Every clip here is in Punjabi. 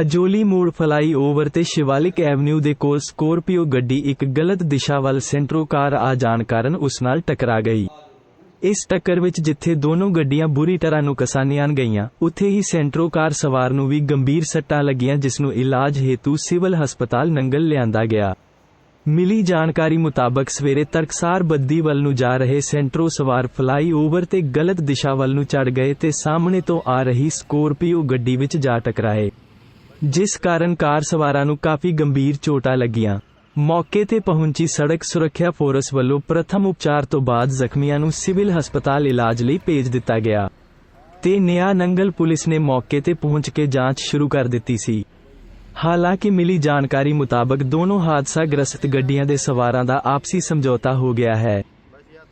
ਅਜੋਲੀ ਮੋੜ ਫਲਾਈਓਵਰ ਤੇ ਸ਼ਿਵਾਲਿਕ ਐਵਨਿਊ ਦੇ ਕੋਲ ਸਕੋਰਪੀਓ ਗੱਡੀ ਇੱਕ ਗਲਤ ਦਿਸ਼ਾ ਵੱਲ ਸੈਂਟਰੋ ਕਾਰ ਆ ਜਾਣ ਕਾਰਨ ਉਸ ਨਾਲ ਟਕਰਾ ਗਈ। ਇਸ ਟੱਕਰ ਵਿੱਚ ਜਿੱਥੇ ਦੋਨੋਂ ਗੱਡੀਆਂ ਬੁਰੀ ਤਰ੍ਹਾਂ ਨੁਕਸਾਨੀਆਂ ਗਈਆਂ, ਉੱਥੇ ਹੀ ਸੈਂਟਰੋ ਕਾਰ ਸਵਾਰ ਨੂੰ ਵੀ ਗੰਭੀਰ ਸੱਟਾਂ ਲੱਗੀਆਂ ਜਿਸ ਨੂੰ ਇਲਾਜ ਹੇਤੂ ਸਿਵਲ ਹਸਪਤਾਲ ਨੰਗਲ ਲਿਆਂਦਾ ਗਿਆ। ਮਿਲੀ ਜਾਣਕਾਰੀ ਮੁਤਾਬਕ ਸਵੇਰੇ ਤਰਕਸਾਰ ਬੱਦੀ ਵੱਲ ਨੂੰ ਜਾ ਰਹੇ ਸੈਂਟਰੋ ਸਵਾਰ ਫਲਾਈਓਵਰ ਤੇ ਗਲਤ ਦਿਸ਼ਾ ਵੱਲ ਨੂੰ ਚੜ ਗਏ ਤੇ ਸਾਹਮਣੇ ਤੋਂ ਆ ਰਹੀ ਸਕੋਰਪੀਓ ਗੱਡੀ ਵਿੱਚ ਜਾ ਟਕਰਾਏ। ਜਿਸ ਕਾਰਨ ਕਾਰ ਸਵਾਰਾਂ ਨੂੰ ਕਾਫੀ ਗੰਭੀਰ ਚੋਟਾਂ ਲੱਗੀਆਂ। ਮੌਕੇ ਤੇ ਪਹੁੰਚੀ ਸੜਕ ਸੁਰੱਖਿਆ ਫੋਰਸ ਵੱਲੋਂ ਪ੍ਰਥਮ ਉਪਚਾਰ ਤੋਂ ਬਾਅਦ ਜ਼ਖਮੀਆਂ ਨੂੰ ਸਿਵਲ ਹਸਪਤਾਲ ਇਲਾਜ ਲਈ ਭੇਜ ਦਿੱਤਾ ਗਿਆ। ਤੇ ਨਿਆ ਨੰਗਲ ਪੁਲਿਸ ਨੇ ਮੌਕੇ ਤੇ ਪਹੁੰਚ ਕੇ ਜਾਂਚ ਸ਼ੁਰੂ ਕਰ ਦਿੱਤੀ ਸੀ। ਹਾਲਾਂਕਿ ਮਿਲੀ ਜਾਣਕਾਰੀ ਮੁਤਾਬਕ ਦੋਨੋਂ ਹਾਦਸਾਗ੍ਰਸਤ ਗੱਡੀਆਂ ਦੇ ਸਵਾਰਾਂ ਦਾ ਆਪਸੀ ਸਮਝੌਤਾ ਹੋ ਗਿਆ ਹੈ।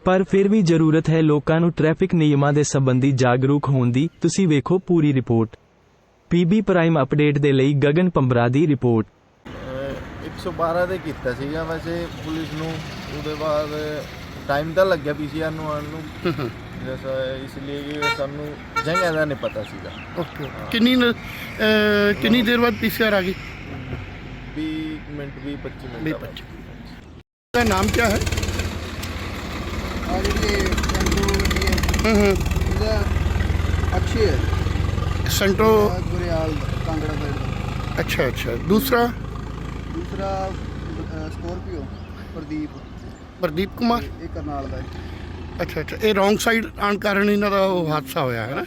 ਪਰ ਫਿਰ ਵੀ ਜ਼ਰੂਰਤ ਹੈ ਲੋਕਾਂ ਨੂੰ ਟ੍ਰੈਫਿਕ ਨਿਯਮਾਂ ਦੇ ਸੰਬੰਧੀ ਜਾਗਰੂਕ ਹੋਣ ਦੀ। ਤੁਸੀਂ ਵੇਖੋ ਪੂਰੀ ਰਿਪੋਰਟ। ਪੀਬੀ ਪ੍ਰਾਈਮ ਅਪਡੇਟ ਦੇ ਲਈ ਗਗਨ ਪੰਬਰਾ ਦੀ ਰਿਪੋਰਟ ਅਹ 112 ਤੇ ਕੀਤਾ ਸੀਗਾ ਵੈਸੇ ਪੁਲਿਸ ਨੂੰ ਉਹਦੇ ਬਾਅਦ ਟਾਈਮ ਤਾਂ ਲੱਗਿਆ ਪੀਸੀਆਰ ਨੂੰ ਆਉਣ ਨੂੰ ਜੈਸਾ ਇਸ ਲਈ ਕਿ ਸਾਨੂੰ ਜਗ੍ਹਾ ਦਾ ਨਹੀਂ ਪਤਾ ਸੀਗਾ ਓਕੇ ਕਿੰਨੀ ਨ- ਅਹ, ਕਿੰਨੀ ਦੇਰ ਬਾਅਦ ਪੀਸੀਆਰ ਆ ਗਈ 20 ਮਿੰਟ 20 25 ਮਿੰਟ ਵੀਹ ਦਾ ਪੱਚੀ। ਦਾ ਨਾਮ ਕੀ ਹੈ और ये टेम्पो ये ਹੂੰ ਹੂੰ इधर अच्छी है ਸੈਂਟਰੋ ਗੁਰਿਆਲ ਕਾਂਗੜਾ ਸਾਈਡ ਅੱਛਾ ਅੱਛਾ। ਦੂਸਰਾ? ਦੂਸਰਾ ਸਕੋਰਪੀਓ ਪ੍ਰਦੀਪ। ਪ੍ਰਦੀਪ ਕੁਮਾਰ? ਇਹ ਕਰਨਾਲ ਦਾ ਅੱਛਾ ਅੱਛਾ। ਇਹ ਰੋਂਗ ਸਾਈਡ ਆਉਣ ਕਾਰਨ ਇਹਨਾਂ ਦਾ ਉਹ ਹਾਦਸਾ ਹੋਇਆ ਹੈ ਨਾ?